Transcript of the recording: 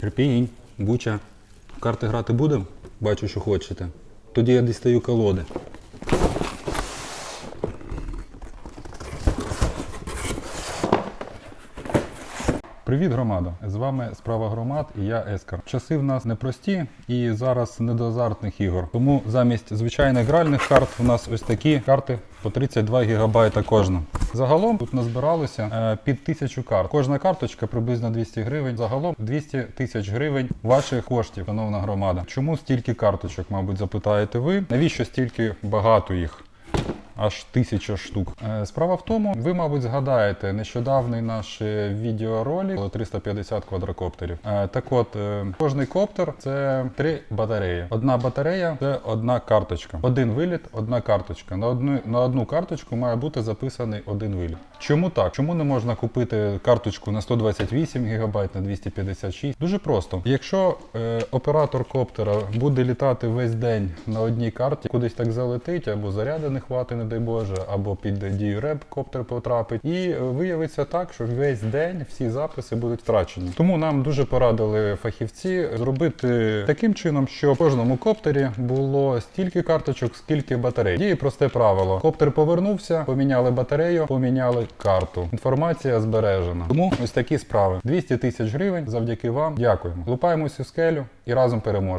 Терпінь, буча. Карти грати будемо? Бачу, що хочете. Тоді я дістаю колоди. Привіт, громада! З вами справа громад і я Ескар. Часи в нас непрості і зараз не до азартних ігор. Тому замість звичайних гральних карт у нас ось такі карти по 32 гігабайта кожна. Загалом тут назбиралося е, під тисячу карт. Кожна карточка приблизно 200 гривень. Загалом 200 тисяч гривень ваших коштів, шановна громада. Чому стільки карточок, мабуть, запитаєте ви? Навіщо стільки багато їх? Аж тисяча штук. Е, Справа в тому, ви, мабуть, згадаєте нещодавний наш е, відеоролик 350 квадрокоптерів. Е, Так от, кожний коптер це три батареї. Одна батарея це одна карточка. Один виліт, одна карточка. На одну на одну карточку має бути записаний один виліт. Чому так? Чому не можна купити карточку на 128 ГБ, на 256? Дуже просто. Якщо е, оператор коптера буде літати весь день на одній карті, кудись так залетить, або заряди не хватить, дай Боже, або під дію реп коптер потрапить, і е, виявиться так, що весь день всі записи будуть втрачені. Тому нам дуже порадили фахівці зробити таким чином, щоб в кожному коптері було стільки карточок, скільки батарей. Діє просте правило. Коптер повернувся, поміняли батарею, поміняли карту. Інформація збережена. Тому ось такі справи. 200 тисяч гривень завдяки вам. Дякуємо. Лупаємось у скелю і разом переможемо.